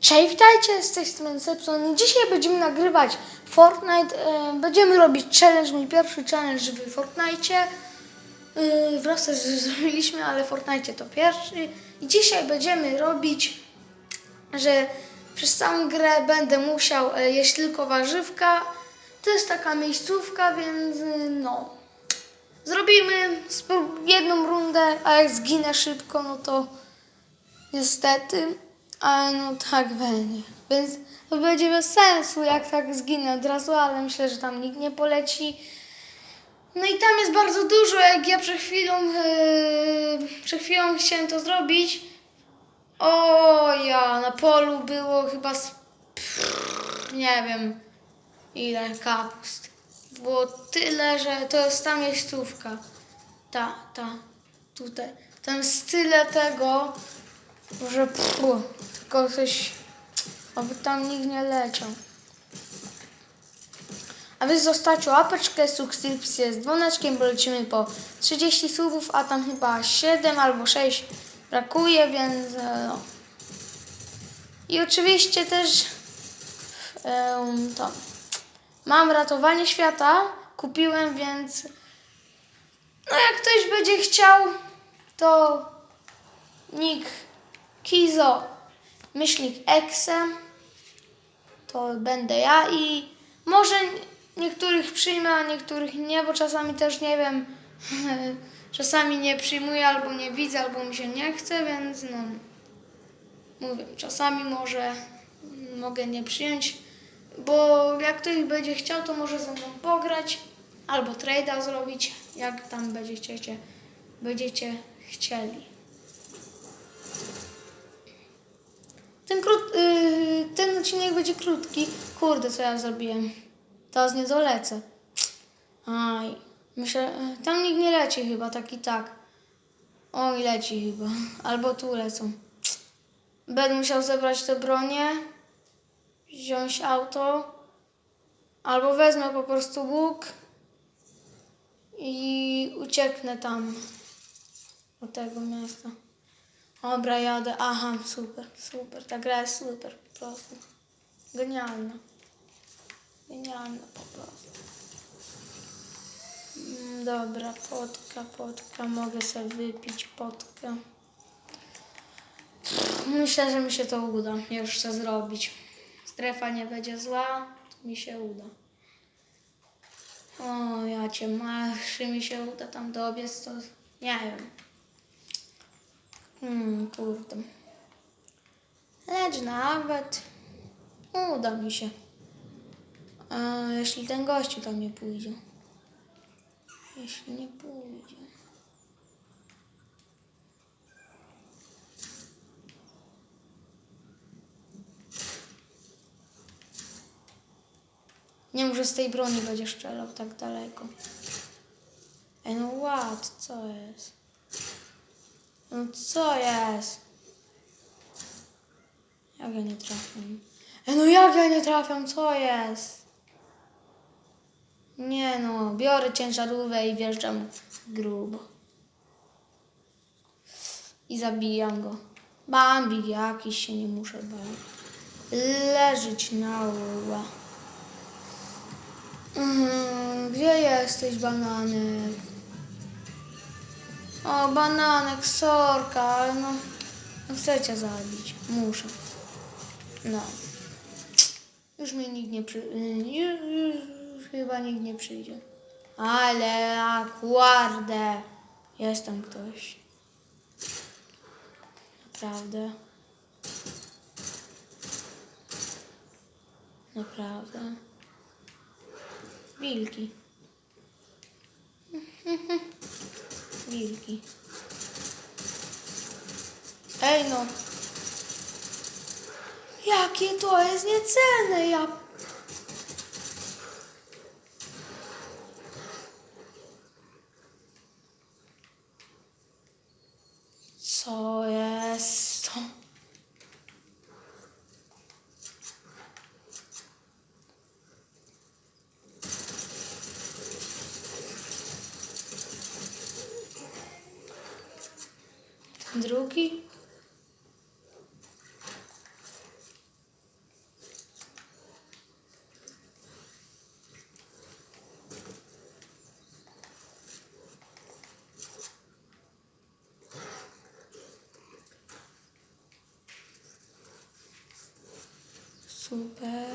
Cześć, witajcie, z tej strony Sepson i dzisiaj będziemy nagrywać Fortnite, e, będziemy robić challenge, mój pierwszy challenge w Fortnite. E, wraz zrobiliśmy, ale Fortnite to pierwszy. I dzisiaj będziemy robić, że przez całą grę będę musiał e, jeść tylko warzywka. To jest taka miejscówka, więc no. Zrobimy jedną rundę, a jak zginę szybko, no to Niestety, ale no tak będzie. Więc to będzie bez sensu, jak tak zginę od razu, ale myślę, że tam nikt nie poleci. No i tam jest bardzo dużo, jak ja przed chwilą, yy, przed chwilą chciałem to zrobić. O ja, na polu było chyba z, pff, nie wiem ile kapust. Było tyle, że to jest ta miejscówka. Ta, ta, tutaj. Tam jest tyle tego, że pfu, tylko coś, aby tam nikt nie leciał. A wy zostawcie łapeczkę, subskrypcję z dzwoneczkiem, bo lecimy po 30 subów, a tam chyba 7 albo 6 brakuje, więc e, no. I oczywiście też em, to mam ratowanie świata, kupiłem, więc no jak ktoś będzie chciał, to nick Kizo, myślnik Exe, to będę ja i może niektórych przyjmę, a niektórych nie, bo czasami też nie wiem, czasami nie przyjmuję albo nie widzę, albo mi się nie chce, więc no, mówię, czasami może mogę nie przyjąć, bo jak ktoś będzie chciał, to może ze mną pograć albo trade'a zrobić, jak tam będziecie, będziecie chcieli. Ten, krót, yy, ten odcinek będzie krótki. Kurde, co ja zrobiłem? Teraz nie dolecę. Aj, myślę, yy, tam nikt nie leci chyba, tak i tak. Oj, leci chyba. Albo tu lecą. Będę musiał zebrać te bronie, wziąć auto, albo wezmę po prostu łuk i ucieknę tam do tego miasta. Dobra, jadę. Aha, super, super. Ta gra jest super po prostu. Genialna. Genialna po prostu. Mm, Dobra, potka, potka. Mogę sobie wypić potkę. Myślę, że mi się to uda jeszcze zrobić. Strefa nie będzie zła, to mi się uda. O, ja cię masz, mi się uda tam dobiec, to nie wiem. Hmm, kurde. Lecz nawet uda mi się. A jeśli ten gościu tam nie pójdzie. Jeśli nie pójdzie. Nie może z tej broni będzie strzelał tak daleko. Ej, no co jest? No co jest? Jak ja nie trafiam? E no jak ja nie trafiam? Co jest? Nie no, biorę ciężarówkę i wjeżdżam grubo. I zabijam go. Bambik jakiś się nie muszę bać. Leżeć na łoła. Mhm, Gdzie jesteś, bananek? O, bananek, sorka, ale no, no chcę cię zabić. Muszę. No. Już mi nikt nie przy... Już, już, już chyba nikt nie przyjdzie. Ale akwardę. Jest tam ktoś. Naprawdę. Naprawdę. Wilki. Wilki. Ej no. Jakie to jest niecenne, ja... drugi. Super.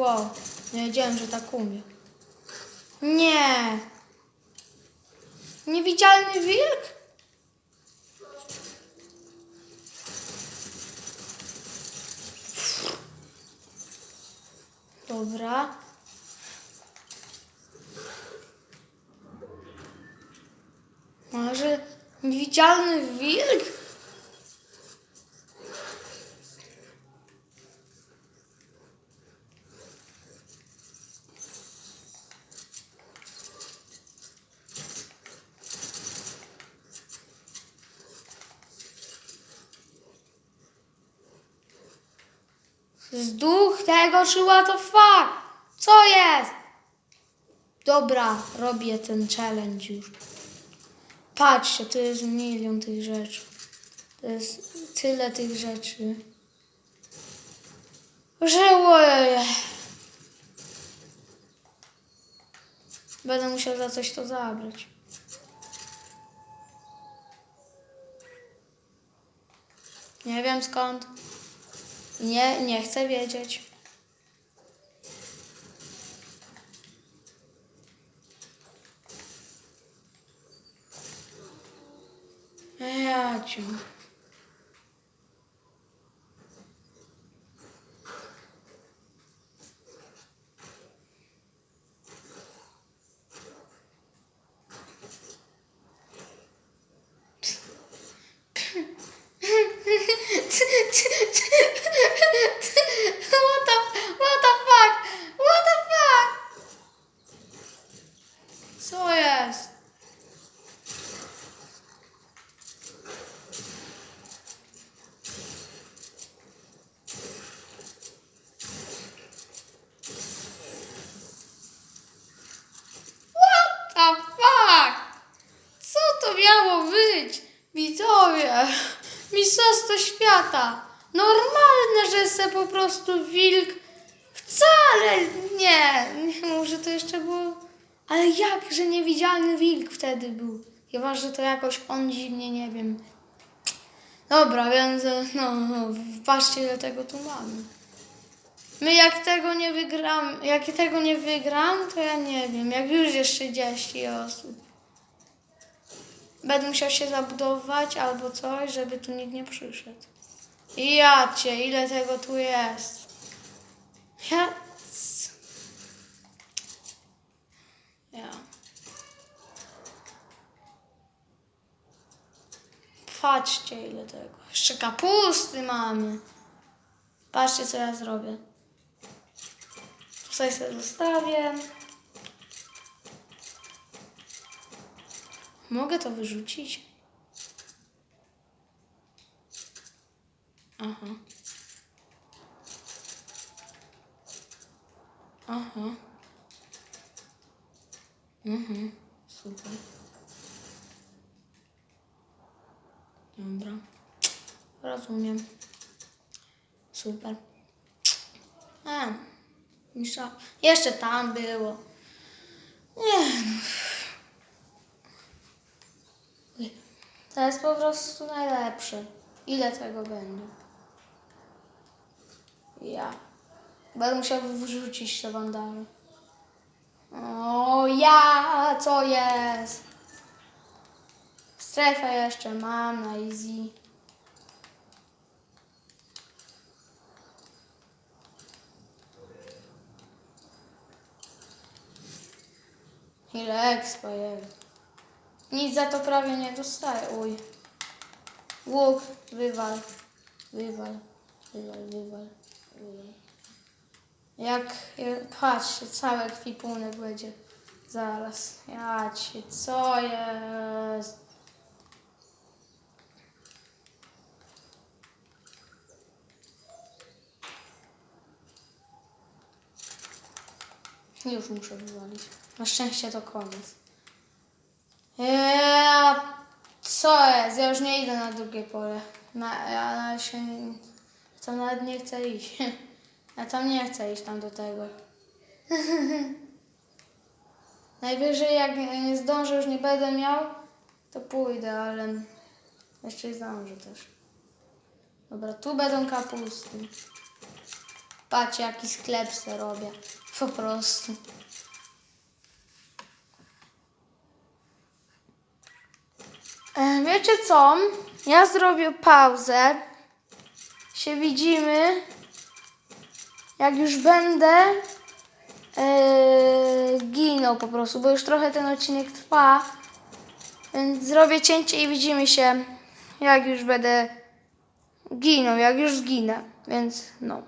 Wow, nie wiedziałem, że tak umie. Nie. Niewidzialny wilk? Dobra. Może niewidzialny wilk? Z duch tego what the fuck? Co jest? Dobra, robię ten challenge już. Patrzcie, to jest milion tych rzeczy. To jest tyle tych rzeczy. Ojej. Będę musiał za coś to zabrać. Nie wiem skąd. Nie, nie chcę wiedzieć. Ja cię. Fuck? Co to miało być? Widzowie, mistrzostwo świata. Normalne, że se po prostu wilk. Wcale nie. nie. Może to jeszcze było. Ale jak, że niewidzialny wilk wtedy był? Chyba, że to jakoś on dziwnie, nie wiem. Dobra, więc no, no patrzcie ile tego tu mamy. My jak tego nie wygram, jak tego nie wygram, to ja nie wiem, jak już jest 30 osób. Będę musiał się zabudować albo coś, żeby tu nikt nie przyszedł. I ja cię, ile tego tu jest. Ja... Ja. Patrzcie ile tego. Jeszcze kapusty mamy. Patrzcie co ja zrobię. Tutaj sobie zostawię. Mogę to wyrzucić? Aha. Aha. Mhm. Super. Dobra. Rozumiem. Super. A. Misza. Jeszcze tam było. Nie. no. To jest po prostu najlepsze. Ile tego będzie? Ja. Będę musiał wyrzucić te bandaże. O ja, co jest? Strefę jeszcze mam na easy. Ile expa jest? Nic za to prawie nie dostaję. Uj. Łuk, wywal. Wywal. Wywal, wywal. wywal. Jak, jak patrzcie, cały ekwipunek będzie zaraz. Ja cię, co jest? Już muszę wywalić. Na szczęście to koniec. Ja, co jest? Ja już nie idę na drugie pole. Na, ja się tam nawet nie chcę iść. Ja tam nie chcę iść tam do tego. Najwyżej jak nie nie zdążę, już nie będę miał, to pójdę, ale jeszcze zdążę też. Dobra, tu będą kapusty. Patrzcie, jaki sklep se robię. Po prostu. E, Wiecie co? Ja zrobię pauzę. Się widzimy. Jak już będę e, ginął po prostu, bo już trochę ten odcinek trwa. Więc zrobię cięcie i widzimy się, jak już będę ginął, jak już zginę. Więc no.